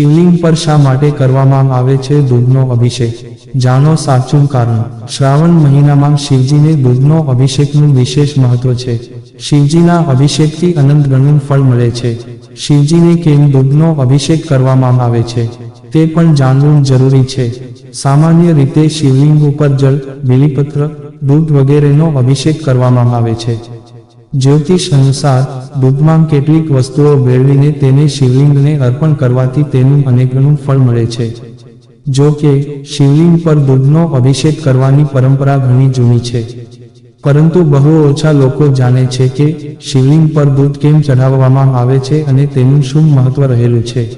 શિવલિંગ પર શા માટે કરવામાં આવે છે દૂધનો અભિષેક? જાણો સાચું કારણ. શ્રાવણ મહિનામાં શિવજીને દૂધનો અભિષેકનું વિશેષ મહત્વ છે. શિવજીના અભિષેકથી અનંત ગણું ફળ મળે છે. શિવજીને કેમ દૂધનો અભિષેક કરવામાં આવે છે? તે પણ જાણવું જરૂરી છે. સામાન્ય રીતે શિવલિંગ ઉપર જળ, બિલીપત્ર, દૂધ વગેરેનો અભિષેક કરવામાં આવે છે. જ્યોતિષ અનુસાર દૂધમાં કેટલીક વસ્તુઓ ભેળવીને તેને શિવલિંગને અર્પણ કરવાથી તેનું અનેકનું ફળ મળે છે. જો કે, શિવલિંગ પર દૂધનો અભિષેક કરવાની પરંપરા ઘણી જૂની છે. પરંતુ બહુ ઓછા લોકો જાણે છે કે શિવલિંગ પર દૂધ કેમ ચઢાવવામાં આવે છે અને તેનું શું મહત્વ રહેલું છે.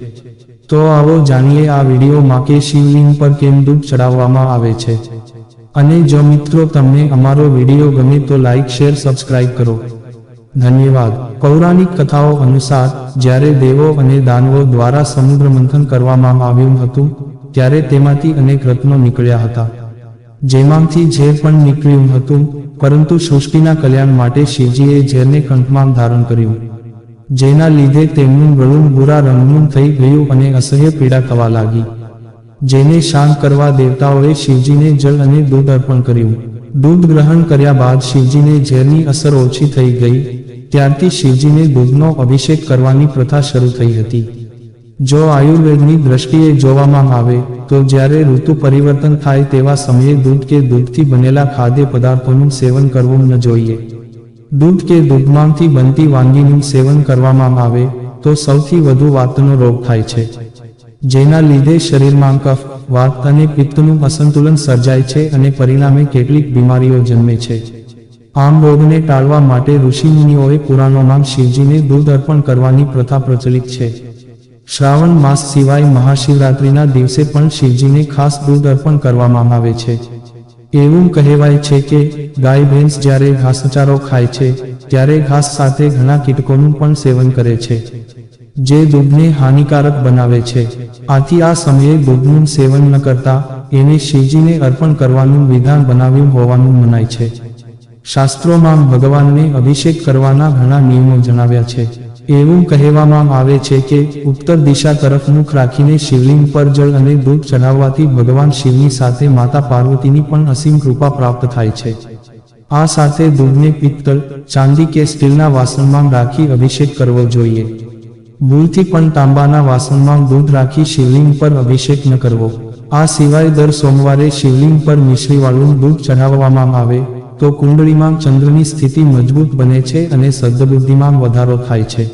તો આવો જાણીએ આ વિડીયોમાં કે શિવલિંગ પર કેમ દૂધ ચડાવવામાં આવે છે. અને જો મિત્રો તમને અમારો વીડિયો ગમે તો લાઈક, શેર, સબસ્ક્રાઇબ કરો. ધન્યવાદ. પૌરાણિક કથાઓ અનુસાર, જ્યારે દેવો અને દાનવો દ્વારા સમુદ્ર મંથન કરવામાં આવ્યું હતું, ત્યારે તેમાંથી અનેક રત્નો નીકળ્યા હતા. જેમાંથી ઝેર પણ નીકળ્યું હતું, પરંતુ સૃષ્ટિના કલ્યાણ માટે શિવજીએ ઝેરને કંઠમાં ધારણ કર્યું. જેના લીધે તેમનું ગળું ભૂરા રંગનું થઈ ગયું અને અસહ્ય પીડા થવા લાગી. જેને શાંત કરવા દેવતાઓએ શિવજીને જળ અને દૂધ અર્પણ કર્યું. દૂધ ગ્રહણ કર્યા બાદ શિવજીને ઝેરની અસર ઓછી થઈ ગઈ. ત્યારથી શિવજીને દૂધનો અભિષેક કરવાની પ્રથા શરૂ થઈ હતી. જો આયુર્વેદની દ્રષ્ટિએ જોવામાં આવે, તો જ્યારે ઋતુ પરિવર્તન થાય તેવા સમયે દૂધ કે દૂધથી બનેલા ખાદ્ય પદાર્થોનું સેવન કરવું ન જોઈએ. દૂધ કે દૂધમાંથી બનતી વાનગીનું સેવન કરવામાં આવે, તો સૌથી વધુ વાતનો રોગ થાય છે. જેના લીધે શરીરમાં કફ, વાત અને પિત્તનું અસંતુલન સર્જાય છે અને પરિણામે કેટલીક બીમારીઓ જન્મે છે. આમ રોગને ટાળવા માટે ઋષિમુનિઓએ પુરાણોમાં શિવજીને દૂધ અર્પણ કરવાની પ્રથા પ્રચલિત છે. શ્રાવણ માસ સિવાય મહાશિવરાત્રિના દિવસે પણ શિવજીને ખાસ દૂધ અર્પણ કરવામાં આવે છે. એવું કહેવાય છે કે, ગાય ભેંસ જ્યારે ઘાસચારો ખાય છે, ત્યારે ઘાસ સાથે ઘણા કીટકોનું પણ સેવન કરે છે. જે દૂધને હાનિકારક બનાવે છે. આથી આ સમયે દૂધનું સેવન ન કરતા એને શિવજીને અર્પણ કરવાનું વિધાન બનાવ્યું હોવાનું મનાય છે. શાસ્ત્રોમાં ભગવાનને અભિષેક કરવાના ઘણા નિયમો જણાવ્યા છે. એવું કહેવામાં આવે છે કે, ઉત્તર દિશા તરફ મુખ રાખીને શિવલિંગ પર જળ અને દૂધ ચઢાવવાથી ભગવાન શિવની સાથે માતા પાર્વતીની પણ અસીમ કૃપા પ્રાપ્ત થાય છે. આ સાથે દૂધને પિત્તળ, ચાંદી કે સ્ટીલના વાસણમાં રાખી અભિષેક કરવો જોઈએ. ભૂલથી પણ તાંબાના વાસણમાં દૂધ રાખી શિવલિંગ પર અભિષેક ન કરવો. આ સિવાય દર સોમવારે શિવલિંગ પર મિશ્રીવાળું દૂધ ચઢાવવામાં આવે, તો કુંડળીમાં ચંદ્રની સ્થિતિ મજબૂત બને છે અને સદ્બુદ્ધિમાં વધારો થાય છે.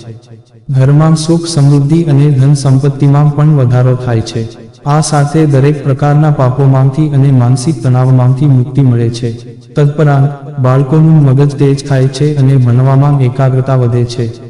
ઘરમાં સુખ સમૃદ્ધિ અને ધન સંપત્તિમાં પણ વધારો થાય છે. આ સાથે દરેક પ્રકારના પાપોમાંથી અને માનસિક તણાવમાંથી મુક્તિ મળે છે. તત્પરાંત બાળકોનું મગજ તેજ થાય છે અને ભણવામાં એકાગ્રતા વધે છે.